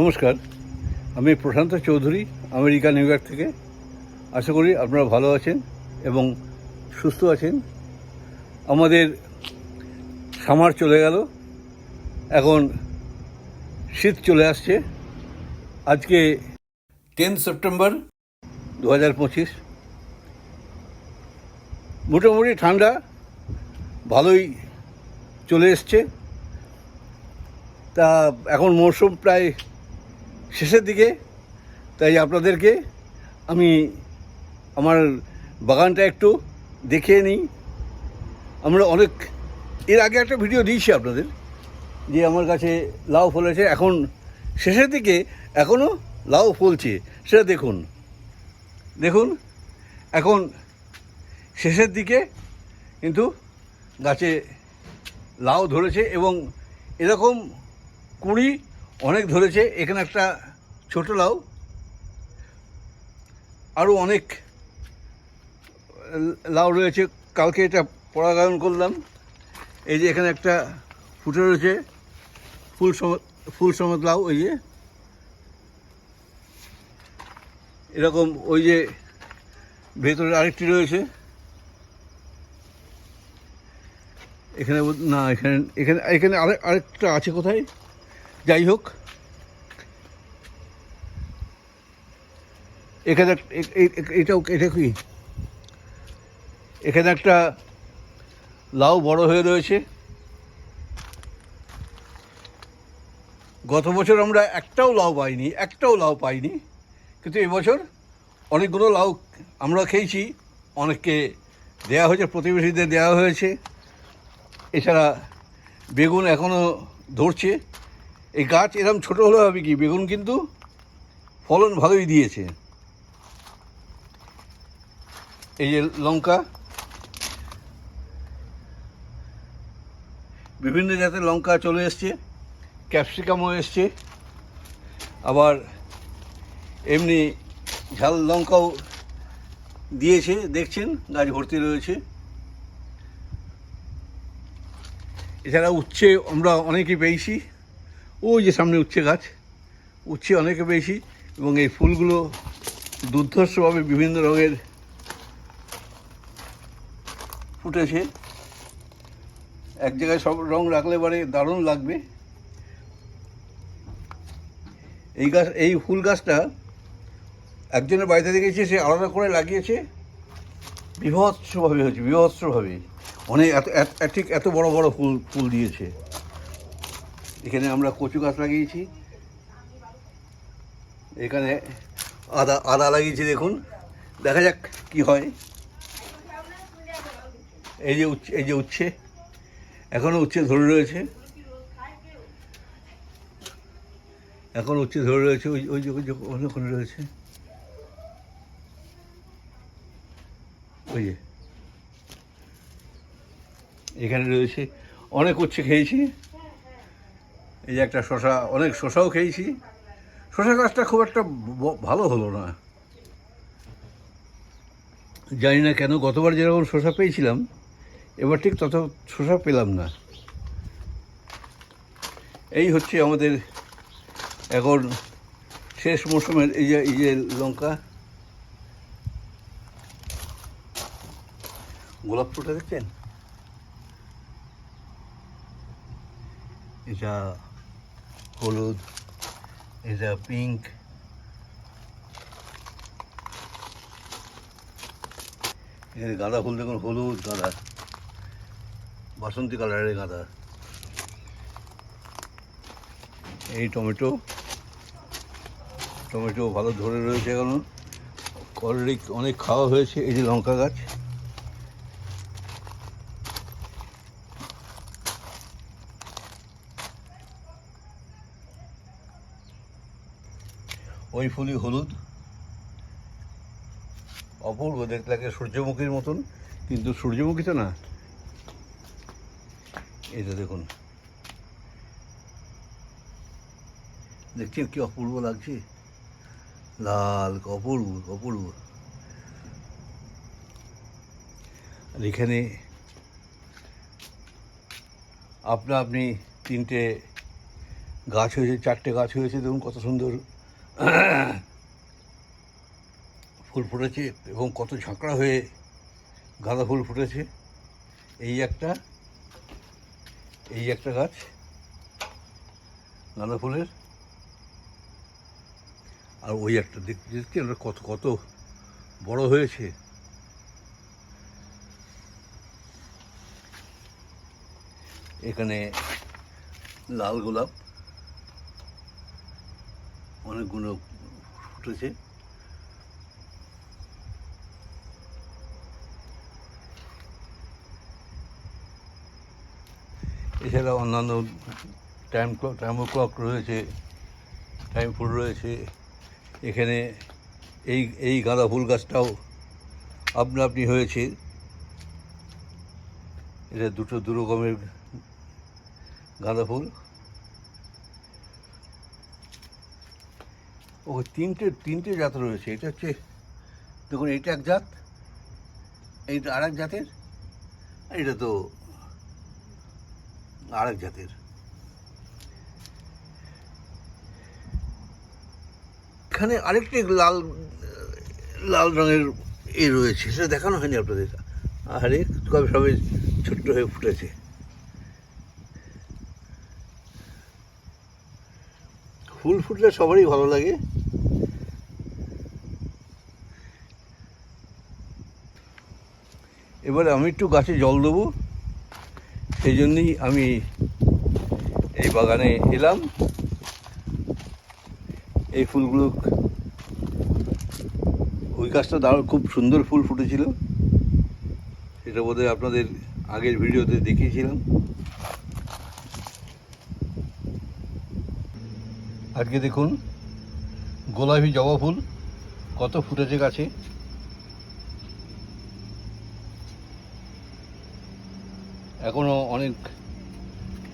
নমস্কার, আমি Prashanta Chowdhury, America, New York থেকে। আশা করি আপনারা ভালো আছেন এবং সুস্থ আছেন। আমাদের সামার চলে গেল। এখন শীত চলে আসছে। আজকে টেন সেপ্টেম্বর দু হাজার পঁচিশ। মোটামুটি ঠান্ডা, ভালোই চলে এসছে। তা এখন মরশুম প্রায় শেষের দিকে, তাই আপনাদেরকে আমি আমার বাগানটা একটু দেখিয়ে নিই। আমরা অনেক, এর আগে একটা ভিডিও দিয়েছি আপনাদের, যে আমার কাছে লাউ ফলেছে এখন শেষের দিকে এখনও লাউ ফলছে, সেটা দেখুন। দেখুন, এখন শেষের দিকে কিন্তু গাছে লাউ ধরেছে এবং এরকম কুড়ি অনেক ধরেছে, এখানে একটা ছোট লাউ আরও অনেক লাউ রয়েছে। কালকে এটা পরাগায়ন করলাম। এই যে এখানে একটা ফুটে রয়েছে, ফুল সম, ফুল সমেত লাউ ওই যে। এরকম ওই যে ভেতরে আরেকটি রয়েছে। এখানে না, এখানে এখানে এখানে আরেক আরেকটা আছে কোথায়? যাই হোক। এখানে এটাও এটা কি? এখানে একটা লাউ বড় হয়ে রয়েছে। গত বছর আমরা একটাও লাউ পাইনি, একটাও লাউ পাইনি। কিন্তু এবছর অনেকগুলো লাউ আমরা খেয়েছি, অনেককে দেওয়া হয়েছে, প্রতিবেশীদের দেওয়া হয়েছে। এছাড়া বেগুন এখনও ধরছে। এই গাছ এরকম ছোট হলে হবে কি? বেগুন কিন্তু ফলন ভালোই দিয়েছে। এই যে লঙ্কা, বিভিন্ন জাতের লঙ্কা চলে এসছে, ক্যাপসিকামও এসছে। আবার এমনি ঝাল লঙ্কাও দিয়েছে, দেখছেন? গাছ ভর্তি রয়েছে। এছাড়া উচ্ছে আমরা অনেকে পেয়েছি। ওই যে সামনে উচ্ছে গাছ, উচ্ছে অনেক পেয়েছি এবং এই ফুলগুলো দুর্ধর্ষভাবে বিভিন্ন রঙের ফুটেছে। এক জায়গায় সব রং রাখলে পরে দারুণ লাগবে। এই গাছ, এই ফুল গাছটা একজনের বাড়িতে দেখেছি, সে আলাদা করে লাগিয়েছে। বিভৎসভাবে হয়েছে বিভৎসভাবে অনেক এত- এত- ঠিক এত বড় বড় ফুল ফুল দিয়েছে। এখানে আমরা কচু গাছ লাগিয়েছি। এখানে আদা আদা লাগিয়েছি দেখুন। দেখা যাক কি হয়। এই যে উচ্ছে, এই যে উচ্ছে এখনও উচ্ছে ধরে রয়েছে। এখন উচ্ছে ধরে রয়েছে, ওই ওই ওখানে রয়েছে। ওই যে। এখানে রয়েছে, অনেক উচ্ছে খেয়েছি। এই যে একটা শশা অনেক শশাও খেয়েছি। শশা গাছটা খুব একটা ভালো হলো না। জানি না কেন, গতবার যেরকম শশা পেয়েছিলাম, এবার ঠিক তত শশা পেলাম না। এই হচ্ছে আমাদের এখন শেষ মৌসুমের এই যে এই যে লঙ্কা। গোলাপ ফুলটা দেখছেন? এটা হলুদ এটা পিঙ্ক এখানে গাঁদা ফুল দেখুন, হলুদ গাঁদা, বাসন্তী কালারের গাঁদা। এই টমেটো টমেটো ভালো ধরে রয়েছে এখন। অলরেডি অনেক খাওয়া হয়েছে, এই যে লঙ্কা গাছ। ওই ফুলই হলুদ। অপূর্ব, দেখতে লাগে সূর্যমুখীর মতন, কিন্তু সূর্যমুখী তো না। এটা দেখুন। দেখছেন কি অপূর্ব লাগছে? লাল, অপূর্ব অপূর্ব। আর এখানে আপনা আপনি তিনটে গাছ হয়েছে, চারটে গাছ হয়েছে, দেখুন কত সুন্দর। ফুল ফুটেছে এবং কত ঝাঁকড়া হয়ে গাঁদা ফুল ফুটেছে। এই একটা এই একটা গাছ গাঁদা ফুলের। আর ওই একটা দেখতে দেখতে ওটা কত কত বড় হয়েছে। এখানে লাল গোলাপ। অনেকগুলো ফুটেছে। এছাড়া অন্যান্য টাইম ক্লক টাইমো ক্লক রয়েছে টাইম ফুল রয়েছে। এখানে এই এই গাঁদা ফুল গাছটাও আপনা আপনি হয়েছে। এটা দুটো দু রকমের গাঁদা ফুল। ও তিনটে তিনটে জাত রয়েছে। এটা হচ্ছে, দেখুন এটা এক জাত, এইটা আর এক জাতের এটা তো আর এক জাতের। এখানে আরেকটি লাল লাল রঙের এ রয়েছে, সেটা দেখানো হয়নি আপনাদের। আরে কবে সবে ছোট্ট হয়ে ফুটেছে। ফুল ফুটলে সবারই ভালো লাগে। এবারে আমি একটু গাছে জল দেবো। সেই জন্যই আমি এই বাগানে এলাম। এই ফুলগুলো ওই গাছটা দারুণ, খুব সুন্দর ফুল ফুটেছিল। সেটা বোধহয় আপনাদের আগের ভিডিওতে দেখিয়েছিলাম। আজকে দেখুন গোলাপি জবা ফুল, কত ফুটেছে গাছে। এখনও অনেক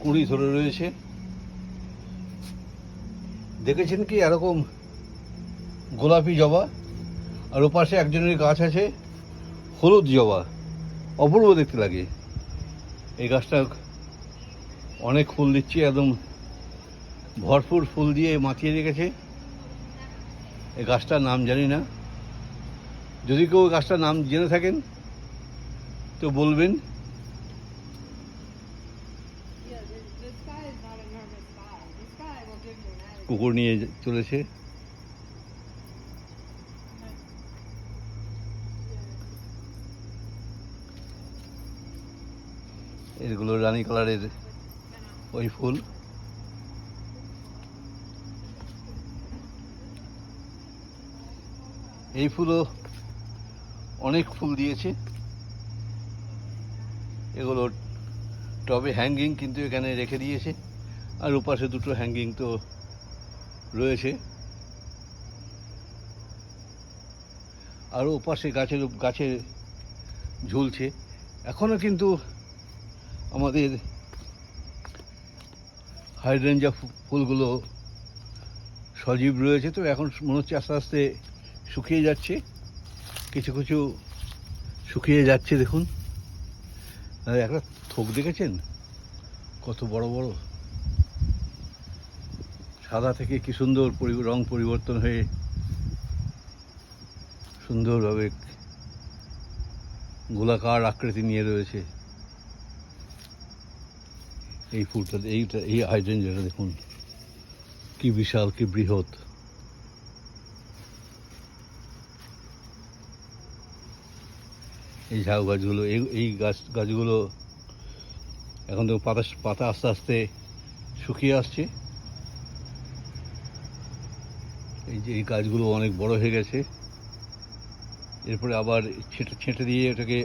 কুড়ি ধরে রয়েছে। দেখেছেন কি এরকম গোলাপি জবা? আর ওপাশে একজনের গাছ আছে, হলুদ জবা। অপূর্ব দেখতে লাগে। এই গাছটা অনেক ফুল দিচ্ছে, একদম ভরপুর ফুল দিয়ে মাতিয়ে রেখেছে। এই গাছটার নাম জানি না। যদি কেউ গাছটার নাম জেনে থাকেন, তো বলবেন. কুকুর নিয়ে চলেছে। এগুলো রানী কালারের ওই ফুল। এই ফুলও অনেক ফুল দিয়েছে। এগুলো টবে হ্যাঙ্গিং কিন্তু এখানে রেখে দিয়েছে। আর ওপাশে দুটো হ্যাঙ্গিং তো রয়েছে। আর ওপাশে গাছের গাছে ঝুলছে। এখনও কিন্তু আমাদের হাইড্রেঞ্জা ফুলগুলো সজীব রয়েছে। তো এখন মনে হচ্ছে আস্তে আস্তে শুকিয়ে যাচ্ছে। কিছু কিছু শুকিয়ে যাচ্ছে, দেখুন। একটা থোক দেখেছেন? কত বড় বড়। সাদা থেকে কি সুন্দর রং পরিবর্তন হয়ে সুন্দরভাবে গোলাকার আকৃতি নিয়ে রয়েছে। এই ফুলটা, এইটা, এই আয়োজন যেটা দেখুন, কি বিশাল, কি বৃহৎ। এই ঝাউ গাছগুলো, এই এই গাছ, গাছগুলো এখন তো পাতা পাতা আস্তে আস্তে শুকিয়ে আসছে। এই যে এই গাছগুলো অনেক বড় হয়ে গেছে। এরপরে আবার ছেঁটে ছেঁটে দিয়ে এটাকে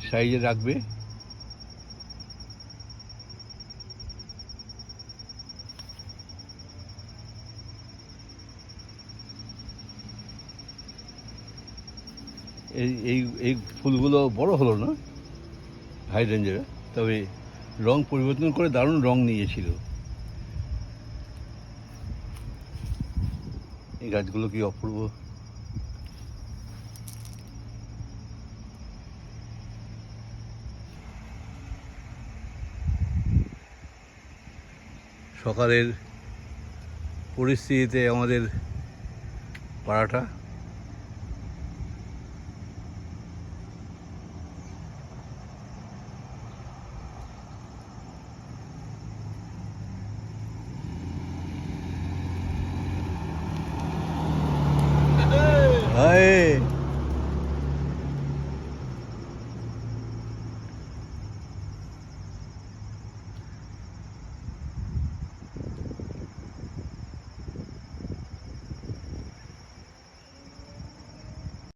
সাইজে রাখবে। এই এই এই ফুলগুলো বড় হলো না? হাই রেঞ্জের তবে রং পরিবর্তন করে দারুণ রং নিয়েছিল। এই গাছগুলো কি অপূর্ব? সকালের পরিস্থিতিতে আমাদের পাড়াটা